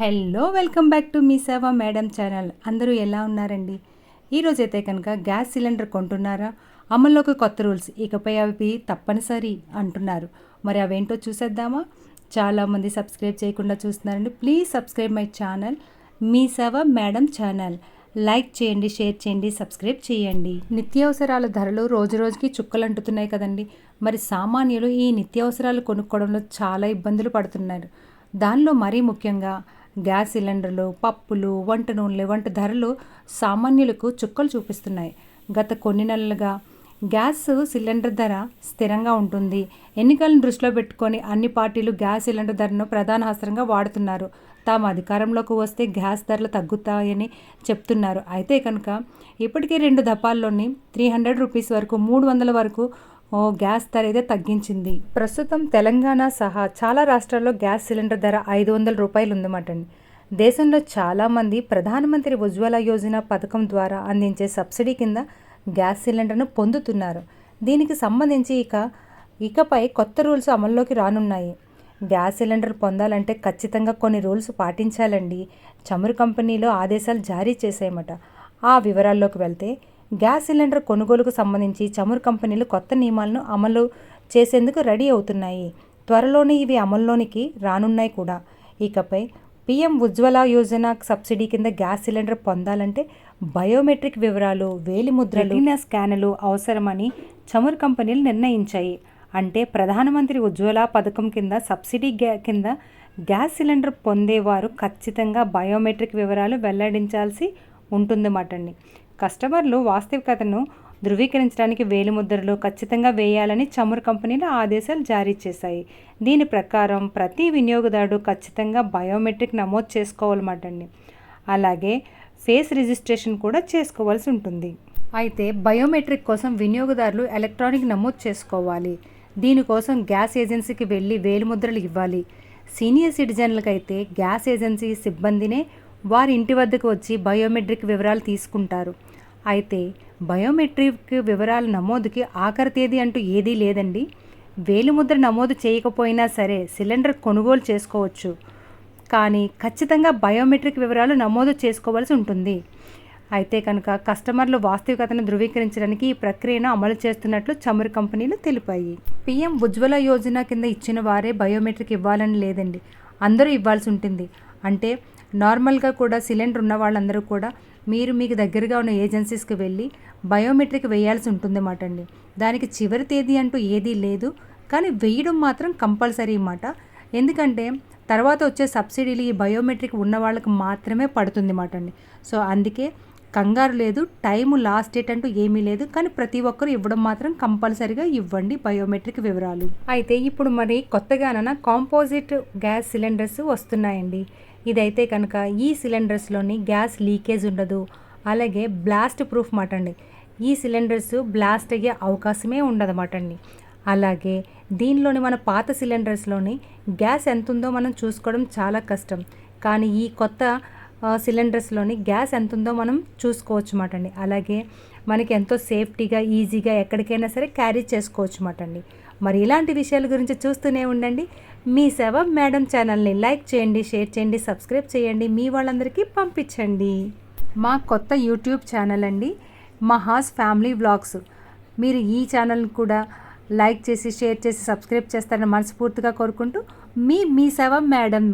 Hello welcome back to మీ సేవ madam channel. అందరూ ఎలా ఉన్నారండి? ఈరోజు అయితే కనుక గ్యాస్ సిలిండర్ కొంటున్నారా? అమల్లోకి కొత్త రూల్స్. ఇకపై అవి తప్పనిసరి అంటున్నారు. మరి అవేంటో చూసేద్దామా? చాలామంది సబ్స్క్రైబ్ చేయకుండా చూస్తున్నారండి. ప్లీజ్ సబ్స్క్రైబ్ మై ఛానల్ మీ సేవ మేడం ఛానల్. లైక్ చేయండి షేర్ చేయండి సబ్స్క్రైబ్ చేయండి. నిత్యావసరాల ధరలు రోజు రోజుకి చుక్కలు అంటుతున్నాయి కదండి. మరి సామాన్యులు ఈ నిత్యావసరాలు కొనుక్కోవడంలో చాలా ఇబ్బందులు పడుతున్నారు. దానిలో మరీ ముఖ్యంగా గ్యాస్ సిలిండర్లు పప్పులు వంట నూనెలు వంటి ధరలు సామాన్యులకు చుక్కలు చూపిస్తున్నాయి. గత కొన్ని నెలలుగా గ్యాస్ సిలిండర్ ధర స్థిరంగా ఉంటుంది. ఎన్నికలను దృష్టిలో పెట్టుకొని అన్ని పార్టీలు గ్యాస్ సిలిండర్ ధరను ప్రధాన అస్త్రంగా వాడుతున్నారు. తాము అధికారంలోకి వస్తే గ్యాస్ ధరలు తగ్గుతాయని చెప్తున్నారు. అయితే కనుక ఇప్పటికే రెండు దఫాల్లోని త్రీ హండ్రెడ్ రూపీస్ వరకు మూడు వందల వరకు గ్యాస్ ధర అయితే తగ్గించింది. ప్రస్తుతం తెలంగాణ సహా చాలా రాష్ట్రాల్లో గ్యాస్ సిలిండర్ ధర ఐదు వందల రూపాయలు ఉందన్నమాటండి దేశంలో చాలామంది ప్రధానమంత్రి ఉజ్వల యోజన పథకం ద్వారా అందించే సబ్సిడీ కింద గ్యాస్ సిలిండర్ను పొందుతున్నారు. దీనికి సంబంధించి ఇక ఇకపై కొత్త రూల్స్ అమల్లోకి రానున్నాయి. గ్యాస్ సిలిండర్ పొందాలంటే ఖచ్చితంగా కొన్ని రూల్స్ పాటించాలండి. చమురు కంపెనీలో ఆదేశాలు జారీ చేసాయన్నమాట ఆ వివరాల్లోకి వెళ్తే గ్యాస్ సిలిండర్ కొనుగోలుకు సంబంధించి చమురు కంపెనీలు కొత్త నియమాలను అమలు చేసేందుకు రెడీ అవుతున్నాయి. త్వరలోనే ఇవి అమల్లోనికి రానున్నాయి కూడా. ఇకపై పీఎం ఉజ్వల యోజన సబ్సిడీ కింద గ్యాస్ సిలిండర్ పొందాలంటే బయోమెట్రిక్ వివరాలు వేలిముద్రలు రెటీనా స్కానులు అవసరమని చమురు కంపెనీలు నిర్ణయించాయి. అంటే ప్రధానమంత్రి ఉజ్వల పథకం కింద సబ్సిడీ గ్యా కింద గ్యాస్ సిలిండర్ పొందేవారు ఖచ్చితంగా బయోమెట్రిక్ వివరాలు వెల్లడించాల్సి ఉంటుందన్నమాట అండి. కస్టమర్లు వాస్తవికతను ధృవీకరించడానికి వేలిముద్రలు ఖచ్చితంగా వేయాలని చమురు కంపెనీలు ఆదేశాలు జారీ చేశాయి. దీని ప్రకారం ప్రతి వినియోగదారుడు ఖచ్చితంగా బయోమెట్రిక్ నమోదు చేసుకోవాలన్నమాట అండి అలాగే ఫేస్ రిజిస్ట్రేషన్ కూడా చేసుకోవాల్సి ఉంటుంది. అయితే బయోమెట్రిక్ కోసం వినియోగదారులు ఎలక్ట్రానిక్ నమోదు చేసుకోవాలి. దీనికోసం గ్యాస్ ఏజెన్సీకి వెళ్ళి వేలిముద్రలు ఇవ్వాలి. సీనియర్ సిటిజన్లకైతే గ్యాస్ ఏజెన్సీ సిబ్బందినే వారి ఇంటి వద్దకు వచ్చి బయోమెట్రిక్ వివరాలు తీసుకుంటారు. అయితే బయోమెట్రిక్ వివరాల నమోదుకి ఆఖరి తేదీ అంటూ ఏదీ లేదండి. వేలిముద్ర నమోదు చేయకపోయినా సరే సిలిండర్ కొనుగోలు చేసుకోవచ్చు. కానీ ఖచ్చితంగా బయోమెట్రిక్ వివరాలు నమోదు చేసుకోవాల్సి ఉంటుంది. అయితే కనుక కస్టమర్లు వాస్తవికతను ధృవీకరించడానికి ఈ ప్రక్రియను అమలు చేస్తున్నట్లు చమురు కంపెనీలు తెలిపాయి. పీఎం ఉజ్వల యోజన కింద ఇచ్చిన వారే బయోమెట్రిక్ ఇవ్వాలని లేదండి. అందరూ ఇవ్వాల్సి ఉంటుంది. అంటే నార్మల్గా కూడా సిలిండర్ ఉన్న వాళ్ళందరూ కూడా మీరు మీకు దగ్గరగా ఉన్న ఏజెన్సీస్కి వెళ్ళి బయోమెట్రిక్ వేయాల్సి ఉంటుందన్నమాట అండి. దానికి చివరి తేదీ అంటూ ఏదీ లేదు. కానీ వేయడం మాత్రం కంపల్సరీ అన్నమాట. ఎందుకంటే తర్వాత వచ్చే సబ్సిడీలు ఈ బయోమెట్రిక్ ఉన్న వాళ్ళకి మాత్రమే పడుతుంది మాట అండి. సో అందుకే కంగారు లేదు టైము లాస్ట్ డేట్ అంటూ ఏమీ లేదు. కానీ ప్రతి ఒక్కరు ఇవ్వడం మాత్రం కంపల్సరీగా ఇవ్వండి బయోమెట్రిక్ వివరాలు. అయితే ఇప్పుడు మరి కొత్తగానన కాంపోజిట్ గ్యాస్ సిలిండర్స్ వస్తున్నాయండి. ఇదైతే కనుక ఈ సిలిండర్స్లోని గ్యాస్ లీకేజ్ ఉండదు. అలాగే బ్లాస్ట్ ప్రూఫ్ మాట అండి. ఈ సిలిండర్స్ బ్లాస్ట్ అయ్యే అవకాశమే ఉండదన్నమాట అండి అలాగే దీనిలోని మన పాత సిలిండర్స్లోని గ్యాస్ ఎంత ఉందో మనం చూసుకోవడం చాలా కష్టం. కానీ ఈ కొత్త సిలిండర్స్లోని గ్యాస్ ఎంత ఉందో మనం చూసుకోవచ్చు మాట అండి అలాగే మనకి ఎంతో సేఫ్టీగా ఈజీగా ఎక్కడికైనా సరే క్యారీ చేసుకోవచ్చు మాట అండి మరి ఇలాంటి విషయాల గురించి చూస్తూనే ఉండండి. మీ సేవ మేడం ఛానల్ని లైక్ చేయండి షేర్ చేయండి సబ్స్క్రైబ్ చేయండి మీ వాళ్ళందరికీ పంపించండి. మా కొత్త యూట్యూబ్ ఛానల్ అండి మహాస్ ఫ్యామిలీ వ్లాగ్స్. మీరు ఈ ఛానల్ని కూడా లైక్ చేసి షేర్ చేసి సబ్స్క్రైబ్ చేస్తారని మనస్ఫూర్తిగా కోరుకుంటూ మీ మీ సేవ మేడం